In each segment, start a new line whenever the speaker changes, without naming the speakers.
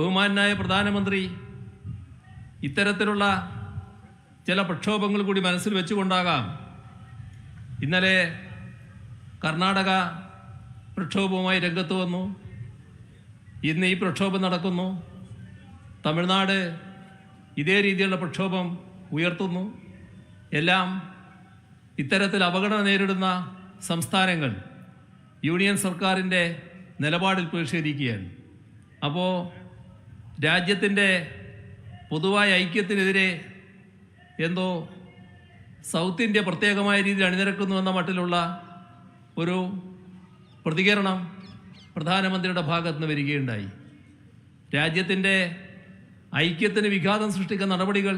ബഹുമാനായ പ്രധാനമന്ത്രി ഇത്തരത്തിലുള്ള ചില പ്രക്ഷോഭങ്ങൾ കൂടി മനസ്സിൽ വെച്ചുകൊണ്ടാകാം ഇന്നലെ കർണാടക പ്രക്ഷോഭവുമായി രംഗത്ത് വന്നു. ഇന്ന് ഈ പ്രക്ഷോഭം നടക്കുന്നു. തമിഴ്നാട് ഇതേ രീതിയിലുള്ള പ്രക്ഷോഭം ഉയർത്തുന്നു. എല്ലാം ഇത്തരത്തിൽ അപകടം നേരിടുന്ന സംസ്ഥാനങ്ങൾ യൂണിയൻ സർക്കാരിന്റെ നിലപാടിൽ പ്രതിഷേധിക്കുകയാണ്. അപ്പോൾ രാജ്യത്തിന്റെ പൊതുവായ ഐക്യത്തിനെതിരെ എന്തോ സൗത്ത് ഇന്ത്യ പ്രത്യേകമായ രീതിയിൽ അണിനിരക്കുന്നു എന്ന മട്ടിലുള്ള ഒരു പ്രതികരണം പ്രധാനമന്ത്രിയുടെ ഭാഗത്ത് നിന്ന് വരികയുണ്ടായി. രാജ്യത്തിന്റെ ഐക്യത്തിന് വിഘാതം സൃഷ്ടിക്കുന്ന നടപടികൾ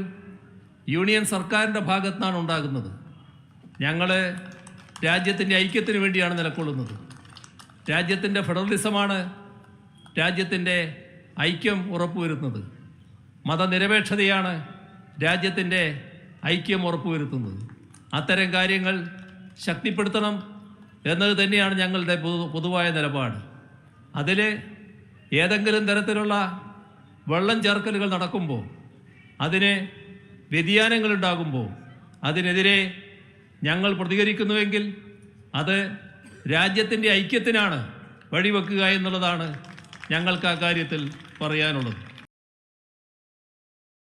യൂണിയൻ സർക്കാരിന്റെ ഭാഗത്തു നിന്നാണ് ഉണ്ടാകുന്നത്. ഞങ്ങൾ രാജ്യത്തിന്റെ ഐക്യത്തിന് വേണ്ടിയാണ് നിലകൊള്ളുന്നത്. രാജ്യത്തിന്റെ ഫെഡറലിസമാണ് രാജ്യത്തിന്റെ ഐക്യം ഉറപ്പുവരുത്തുന്നത്. മതനിരപേക്ഷതയാണ് രാജ്യത്തിന്റെ ഐക്യം ഉറപ്പുവരുത്തുന്നത്. അത്തരം കാര്യങ്ങൾ ശക്തിപ്പെടുത്തണം എന്നത് തന്നെയാണ് ഞങ്ങളുടെ പൊതുവായ നിലപാട്. അതിൽ ഏതെങ്കിലും തരത്തിലുള്ള വെള്ളം ചേർക്കലുകൾ നടക്കുമ്പോൾ അതിന് വ്യതിയാനങ്ങളുണ്ടാകുമ്പോൾ അതിനെതിരെ ഞങ്ങൾ പ്രതികരിക്കുന്നുവെങ്കിൽ അത് രാജ്യത്തിന്റെ ഐക്യത്തിനാണ് വഴിവെക്കുക എന്നുള്ളതാണ് ഞങ്ങൾക്ക് ആ കാര്യത്തിൽ പറയാനുള്ളത്.